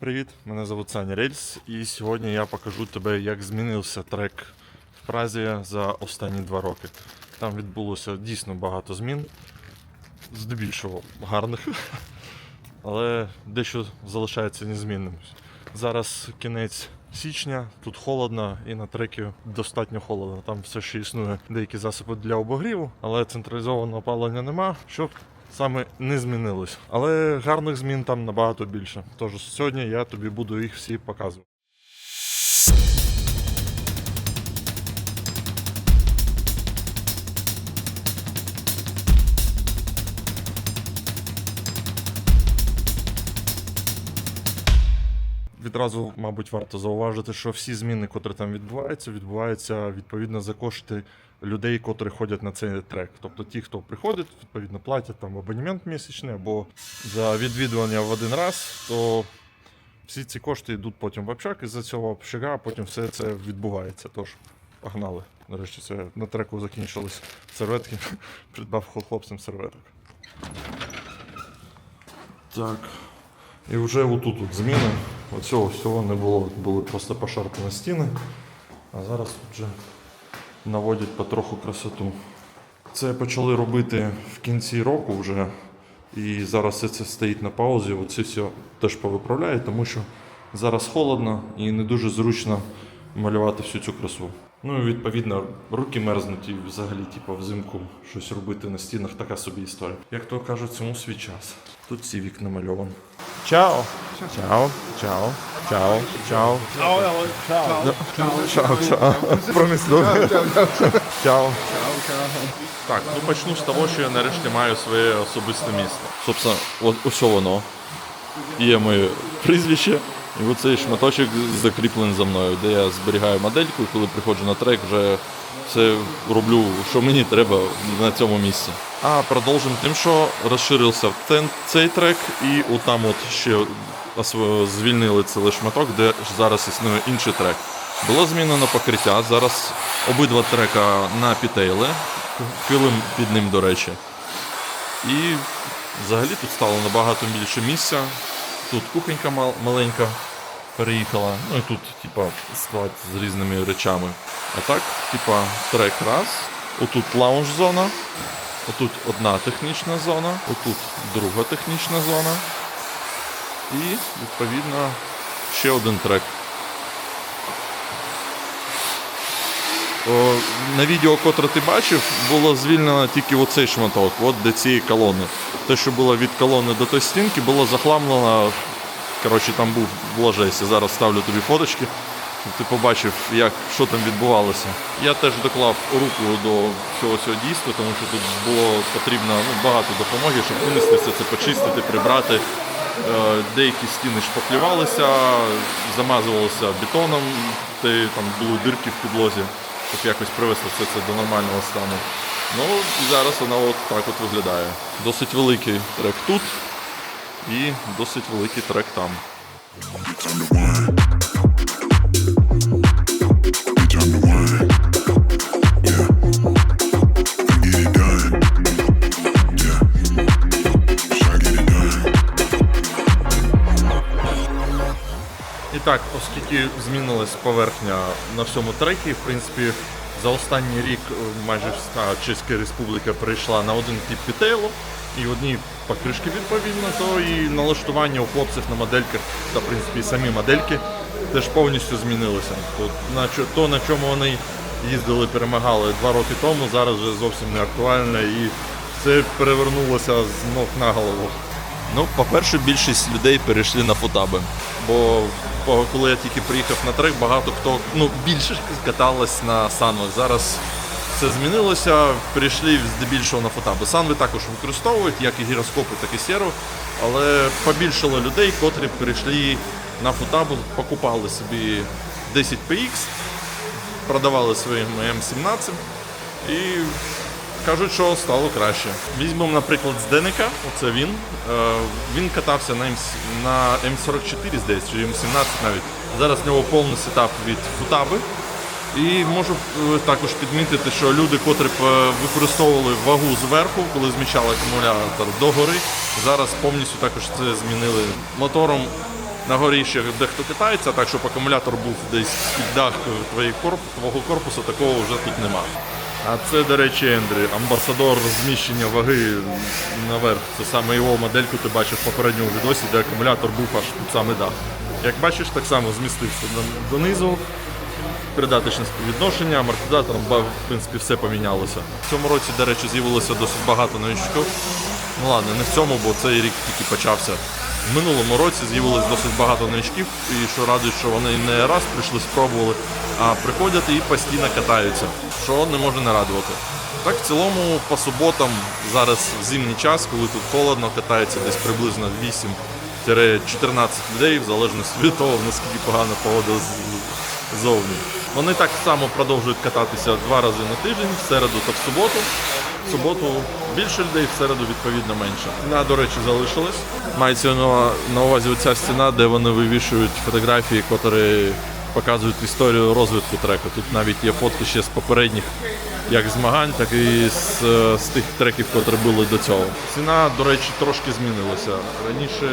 Привіт, мене звуть Саня Рельс, і сьогодні я покажу тобі, як змінився трек в Празі за останні два роки. Там відбулося дійсно багато змін, здебільшого гарних, але дещо залишається незмінним. Зараз кінець січня, тут холодно і на трекі достатньо холодно. Там все ще існує деякі засоби для обогріву, але централізованого опалення нема, щоб саме не змінилось. Але гарних змін там набагато більше. Тож сьогодні я тобі буду їх всі показувати. Відразу, мабуть, варто зауважити, що всі зміни, котрі там відбуваються, відбуваються відповідно за кошти людей, котрі ходять на цей трек. Тобто ті, хто приходить, відповідно платять там абонемент місячний або за відвідування в один раз, то всі ці кошти йдуть потім в общак, і за цього общага потім все це відбувається. Тож погнали. Нарешті це на треку закінчились серветки. Придбав хлопцям серветок. Так. І вже отут от зміни. Оцього всього не було, були просто пошарпані стіни. А зараз вже наводять потроху красоту. Це почали робити в кінці року вже. І зараз все це стоїть на паузі. Оце все теж повиправляють, тому що зараз холодно і не дуже зручно малювати всю цю красу. Ну і відповідно руки мерзнуть і взагалі, типу, взимку щось робити на стінах така собі історія. Як то кажуть, цьому свій час. Тут всі вікна мальовані. Чао! Чао, чао, чао, чао. Чао, чао. Промислові. Чао. Так, ну почну з того, що я нарешті маю своє особисте місто. Собственно, от ось воно. Є моє прізвище, і оцей шматочок закріплений за мною, де я зберігаю модельку, і коли приходжу на трек, вже все роблю, що мені треба на цьому місці. А продовжимо тим, що розширився цей трек, і отам от ще звільнили цілий шматок, де зараз існує інший трек. Було змінено покриття. Зараз обидва трека на пітейли, килим під ним, до речі. І взагалі тут стало набагато більше місця. Тут кухонька маленька переїхала. Ну і тут, типа, склад з різними речами. А так, типа, трек раз. Отут лаунж-зона. Отут одна технічна зона, отут друга технічна зона. І, відповідно, ще один трек. О, на відео, котре ти бачив, було звільнено тільки оцей шматок, от до цієї колони. Те, що було від колони до тої стінки, було захламлено. Коротше, там був жесть. Я Зараз ставлю тобі фоточки, щоб ти побачив, як, що там відбувалося. Я теж доклав руку до всього цього дійства, тому що тут було потрібно ну, багато допомоги, щоб винести все це, почистити, прибрати. Е, Деякі стіни шпаклювалися, замазувалися бетоном, де там були дирки в підлозі, щоб якось привести все це до нормального стану. Ну зараз вона от так от виглядає. Досить великий трек тут і досить великий трек там. І так, оскільки змінилась поверхня на всьому трекі, в принципі, за останній рік майже вся Чеська Республіка перейшла на один тип пітейлу і покришки відповідно, то і налаштування у хлопців на модельках та в принципі самі модельки теж повністю змінилися. То на, то, на чому вони їздили, перемагали два роки тому, зараз вже зовсім не актуально і це перевернулося з ног на голову. Ну, по-перше, більшість людей перейшли на фотаби. Бо коли я тільки приїхав на трек, багато хто ну більше каталось на санвах. Зараз все змінилося, перейшли здебільшого на фотаби. Санви також використовують, як і гіроскопи, так і серу, але побільшало людей, котрі перейшли на фотабу, покупали собі 10 PX, продавали своїм М17 і кажуть, що стало краще. Візьмемо, наприклад, з Деника, оце він. Е, Він катався на, М, на М44, здається, чи М17 навіть. Зараз в нього повний сетап від футаби. І можу е, також підмітити, що люди, котрі е, використовували вагу зверху, коли зміщали акумулятор догори, зараз повністю також це змінили. Мотором На горі ще дехто катається, так щоб акумулятор був десь під дах твого корпусу, такого вже тут нема. А це, до речі, Ендрі, амбасадор зміщення ваги наверх. Це саме його модельку ти бачив в попередньому відосі, де акумулятор був аж під самий дах. Як бачиш, так само змістився донизу. Придаточне співвідношення, амортизатором, в принципі, все помінялося. В цьому році, до речі, з'явилося досить багато новичків. Ну ладно, не в цьому, бо цей рік тільки почався. В минулому році з'явилось досить багато новичків, і що радує, що вони не раз прийшли, спробували, а приходять і постійно катаються, що не може не радувати. Так, в цілому, по суботам, зараз в зимній час, коли тут холодно, катається десь приблизно 8-14 людей, в залежності від того, наскільки погана погода ззовні. Вони так само продовжують кататися два рази на тиждень, в середу та в суботу. В суботу більше людей, в середу відповідно менше. Стіна, до речі, залишилась. Мається на, увазі оця стіна, де вони вивішують фотографії, які показують історію розвитку треку. Тут навіть є фотки ще з попередніх як змагань, так і з, е, з тих треків, які були до цього. Ціна, до речі, трошки змінилася. Раніше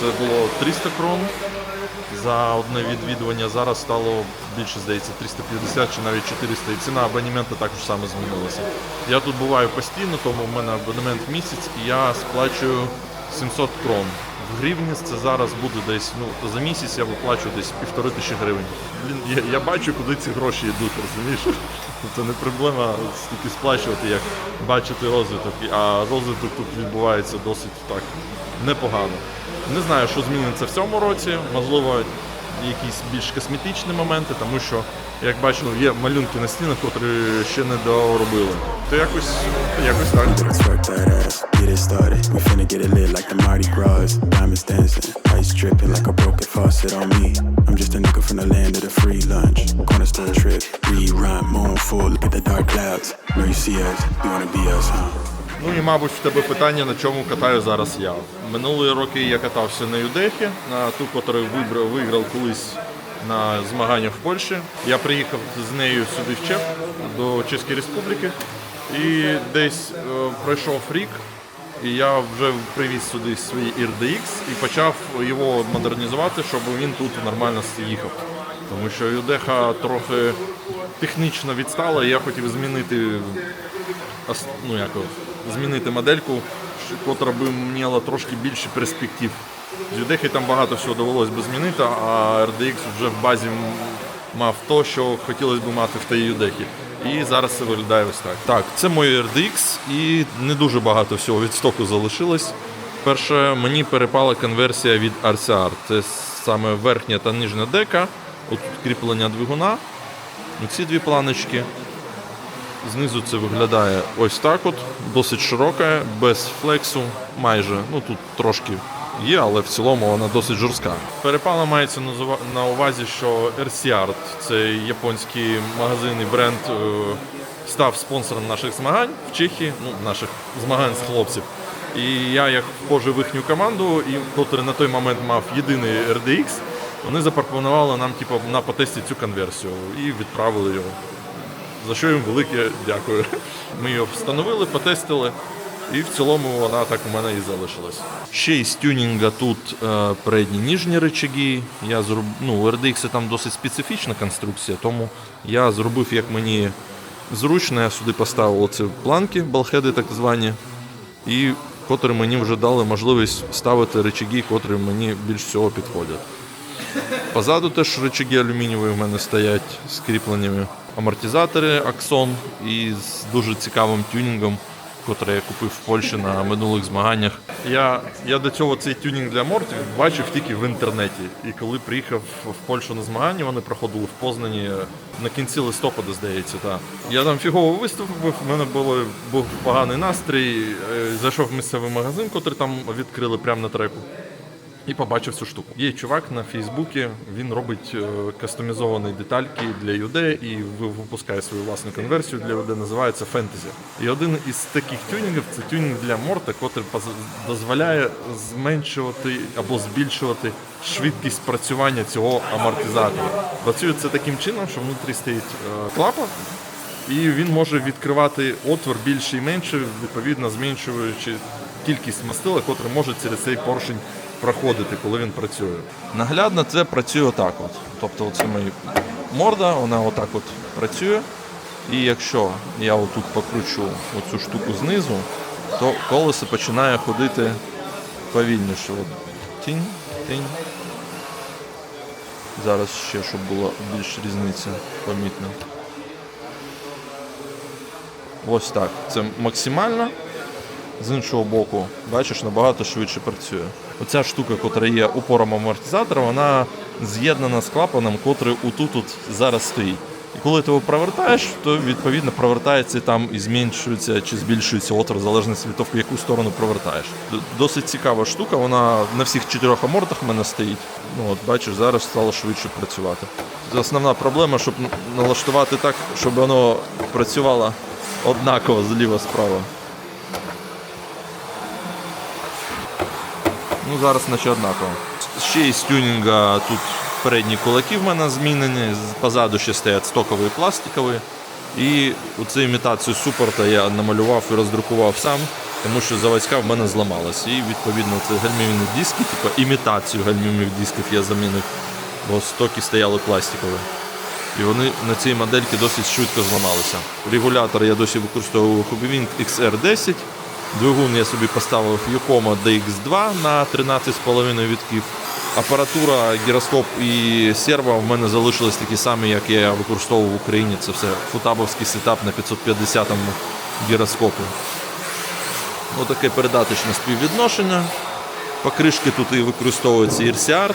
це було 300 крон за одне відвідування. Зараз стало більше, здається, 350 чи навіть 400. І ціна абонементу також саме змінилася. Я тут буваю постійно, тому в мене абонемент місяць і я сплачую 700 крон. В гривні це зараз буде десь, ну, за місяць я виплачу десь півтори тисячі гривень. Блін, я, я бачу, куди ці гроші йдуть, розумієш? Це не проблема стільки сплачувати, як бачити розвиток. А розвиток тут відбувається досить так непогано. Не знаю, що зміниться в цьому році. Можливо, якісь більш косметичні моменти, тому що, як бачимо, є малюнки на стінах, котрі ще не доробили. То якось, якось так. Ну і мабуть в тебе питання, на чому катаю зараз я. Минулі роки я катався на Юдехі, на ту, вибрав, виграв колись на змаганнях в Польщі. Я приїхав з нею сюди в Чех, до Чеської Республіки. І десь е, пройшов рік, і я вже привіз сюди свій RDX і почав його модернізувати, щоб він тут нормально їхав. Тому що Юдеха трохи технічно відстала, і я хотів змінити ну, як, змінити модельку, котра би мала трошки більше перспектив. З Юдехи там багато всього довелось би змінити, а RDX вже в базі мав то, що хотілося б мати в тій Юдехі. І зараз це виглядає ось так. Так, це мой RDX і не дуже багато всього від стоку залишилось. Перше, мені перепала конверсія від RCR. Це саме верхня та нижня дека, от кріплення двигуна. Ці дві планочки. Знизу це виглядає ось так от, досить широка, без флексу, майже. Ну тут трошки є, але в цілому вона досить жорстка. Перепала мається на увазі, що RC-Art, це японський магазин і бренд, е, став спонсором наших змагань в Чехії, ну, наших змагань з хлопців. І я, як вхожу в їхню команду, і котрий на той момент мав єдиний RDX, вони запропонували нам типу, на потесті цю конверсію і відправили його за що їм велике дякую. Ми його встановили, потестили, і в цілому вона так у мене і залишилась. Ще із тюнінга тут е, передні ніжні речаги. Я зроб... ну, RDX там досить специфічна конструкція, тому я зробив, як мені зручно, я сюди поставив оці планки, балхеди так звані, і котрі мені вже дали можливість ставити речаги, котрі мені більш всього підходять. Позаду теж рычаги алюмінієві в мене стоять з кріпленнями. Амортизатори Axon і з дуже цікавим тюнінгом, який я купив в Польщі на минулих змаганнях. Я, я до цього цей тюнінг для мортів бачив тільки в інтернеті. І коли приїхав в Польщу на змагання, вони проходили в Познані на кінці листопада, здається. Та. Я там фігово виступив, в мене було, був поганий настрій. Е, Зайшов в місцевий магазин, який там відкрили прямо на треку. І побачив цю штуку. Є чувак на Фейсбуці, він робить е, кастомізовані детальки для UD і ви- випускає свою власну конверсію для UD, називається Fantasy. І один із таких тюнінгів це тюнінг для морта, який дозволяє зменшувати або збільшувати швидкість працювання цього амортизатора. Працює це таким чином, що внутрі стоїть е, клапа, і він може відкривати отвор більше і менше, відповідно зменшуючи кількість мастила, котре може через цей поршень проходити, коли він працює. Наглядно це працює отак. От. Тобто це моя морда, вона отак от працює. І якщо я отут покручу оцю штуку знизу, то колесо починає ходити повільніше. От. Тінь, тінь. Зараз ще, щоб була більш різниця помітна. Ось так. Це максимально. З іншого боку, бачиш, набагато швидше працює. Оця штука, яка є упором амортизатора, вона з'єднана з клапаном, котрий отут от зараз стоїть. І коли ти його провертаєш, то відповідно провертається там і зменшується чи збільшується отвор, в залежності від того, в яку сторону провертаєш. Досить цікава штука, вона на всіх чотирьох амортах в мене стоїть. Ну от бачиш, зараз стало швидше працювати. Основна проблема, щоб налаштувати так, щоб воно працювало однаково зліва-справа. Ну, зараз наче однаково. Ще із тюнінга тут передні кулаки в мене змінені, позаду ще стоять стокові пластикові. І оцю імітацію супорта я намалював і роздрукував сам, тому що заводська в мене зламалась. І відповідно це гальмівні диски, типу імітацію гальмівних дисків я замінив, бо стоки стояли пластикові. І вони на цій модельці досить швидко зламалися. Регулятор я досі використовую Hobbywind XR10. Двигун я собі поставив Yokomo DX2 на 13,5 вітків. Апаратура, гіроскоп і серво в мене залишились такі самі, як я використовував в Україні. Це все футабовський сетап на 550 му гіроскопі. Отаке передаточне співвідношення. Покришки тут і використовується RCART.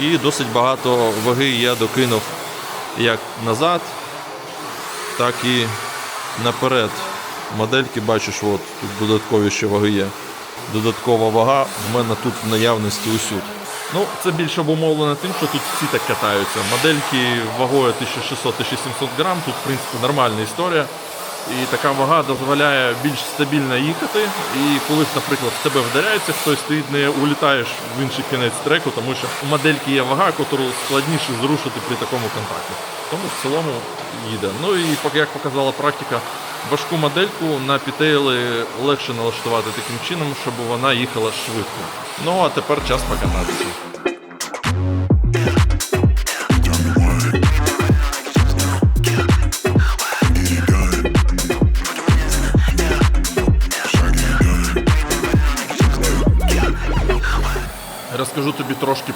І досить багато ваги я докинув як назад, так і наперед. Модельки бачиш, от тут додаткові ще ваги є. Додаткова вага в мене тут в наявності усюд. Ну, це більше обумовлено тим, що тут всі так катаються. Модельки вагою 1600-1700 грам, тут, в принципі, нормальна історія. І така вага дозволяє більш стабільно їхати. І коли, наприклад, в тебе вдаряється хтось, ти не улітаєш в інший кінець треку, тому що у модельки є вага, яку складніше зрушити при такому контакті. Тому в цілому їде. Ну і як показала практика, важку модельку на пітейли легше налаштувати таким чином, щоб вона їхала швидко. Ну а тепер час покататися.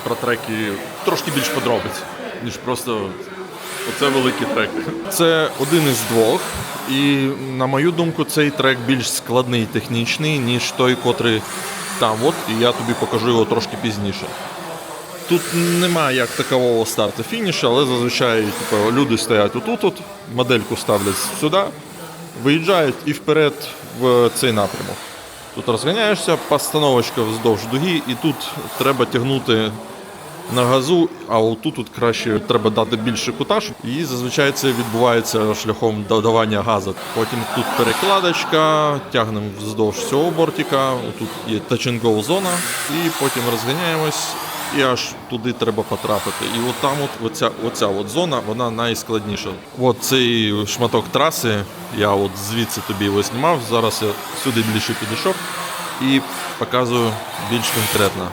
Про треки, трошки більш подробиць, ніж просто оце великий трек. Це один із двох, і на мою думку, цей трек більш складний технічний, ніж той, котрий там. От, і я тобі покажу його трошки пізніше. Тут немає як такового старту фінішу, але зазвичай типу, люди стоять отут, от, модельку ставлять сюди, виїжджають і вперед в цей напрямок. Тут розганяєшся, постановочка вздовж дуги, і тут треба тягнути на газу, а отут тут краще треба дати більше кутаж. І зазвичай це відбувається шляхом додавання газу. Потім тут перекладочка, тягнемо вздовж цього бортика, тут є go зона, і потім розганяємось. І аж туди треба потрапити. І от там от оця, оця от зона, вона найскладніша. От цей шматок траси, я от звідси тобі його знімав. Зараз я сюди більше підійшов і показую більш конкретно.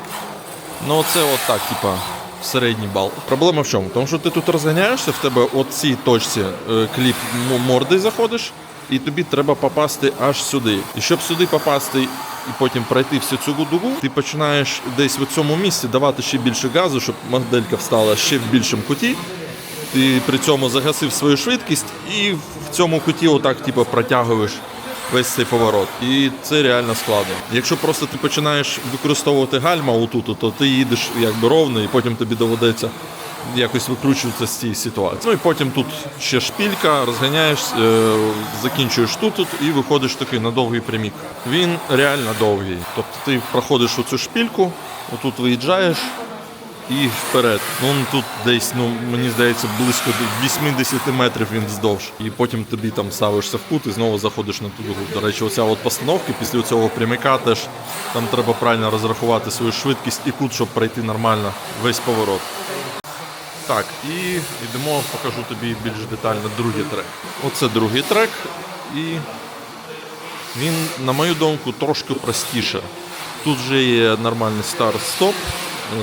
Ну, це от так, типа, середній бал. Проблема в чому? Тому що ти тут розганяєшся, в тебе от цій точці е, кліп морди заходиш, і тобі треба попасти аж сюди. І щоб сюди попасти і потім пройти всю цю дугу, ти починаєш десь в цьому місці давати ще більше газу, щоб моделька встала ще в більшому куті. Ти при цьому загасив свою швидкість і в цьому куті отак типу, протягуєш весь цей поворот. І це реально складно. Якщо просто ти починаєш використовувати гальма отут, то ти їдеш якби ровно, і потім тобі доведеться якось викручуватися з цієї ситуації. Ну і потім тут ще шпілька, розганяєш, е, закінчуєш тут, тут і виходиш такий на довгий прямік. Він реально довгий. Тобто ти проходиш оцю шпільку, отут виїжджаєш, і вперед. Ну он тут десь, ну мені здається, близько 80 метрів він вздовж. І потім тобі там ставишся в кут і знову заходиш на ту дугу. До речі, оця от постановка після цього прямика теж там треба правильно розрахувати свою швидкість і кут, щоб пройти нормально весь поворот. Так, і йдемо, покажу тобі більш детально другий трек. Оце другий трек, і він, на мою думку, трошки простіше. Тут вже є нормальний старт-стоп,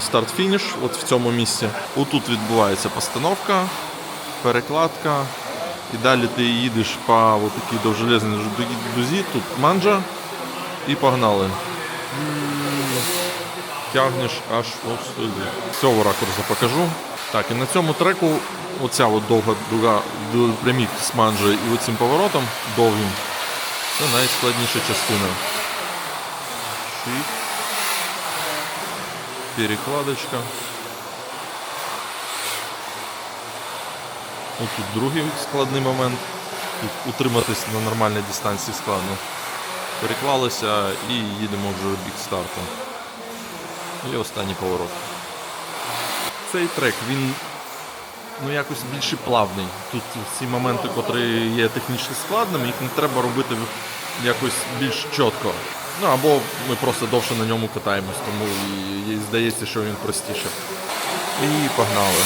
старт-фініш, от в цьому місці. Отут відбувається постановка, перекладка. І далі ти їдеш по такій довжелезній дузі, тут манджа і погнали. Тягнеш аж ось сюди. З цього ракурсу покажу. Так, і на цьому треку оця от довга дуга ду- прямі з манджею і оцим поворотом довгим. Це найскладніша частина. Перекладочка. Ось тут другий складний момент. Тут утриматись на нормальній дистанції складно. Переклалися і їдемо вже в бік старту. І останній поворот. Цей трек, він ну, якось більш плавний. Тут ці моменти, котрі є технічно складними, їх не треба робити якось більш чітко. Ну або ми просто довше на ньому катаємось, тому і, і здається, що він простіше. І погнали.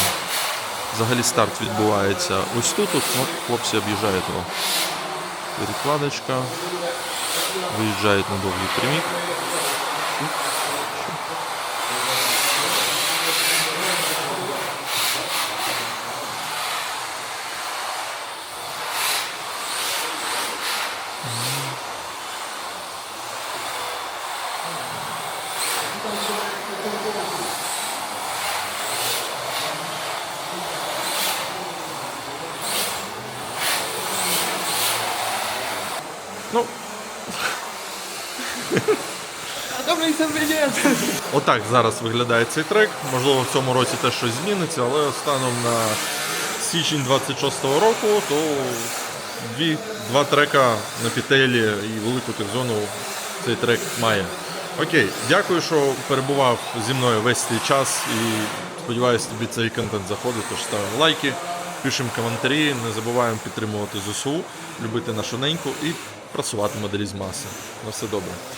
Взагалі старт відбувається ось тут, от, от хлопці об'їжджають його. Перекладочка. Виїжджають на довгий прямік. Отак зараз виглядає цей трек. Можливо, в цьому році теж щось зміниться, але станом на січень 26-го року, то дві, два трека на пітелі і велику текзону цей трек має. Окей, дякую, що перебував зі мною весь цей час і сподіваюся, тобі цей контент заходить. Тож ставимо лайки, пишемо коментарі, не забуваємо підтримувати ЗСУ, любити нашу неньку і працювати моделі з маси. На все добре.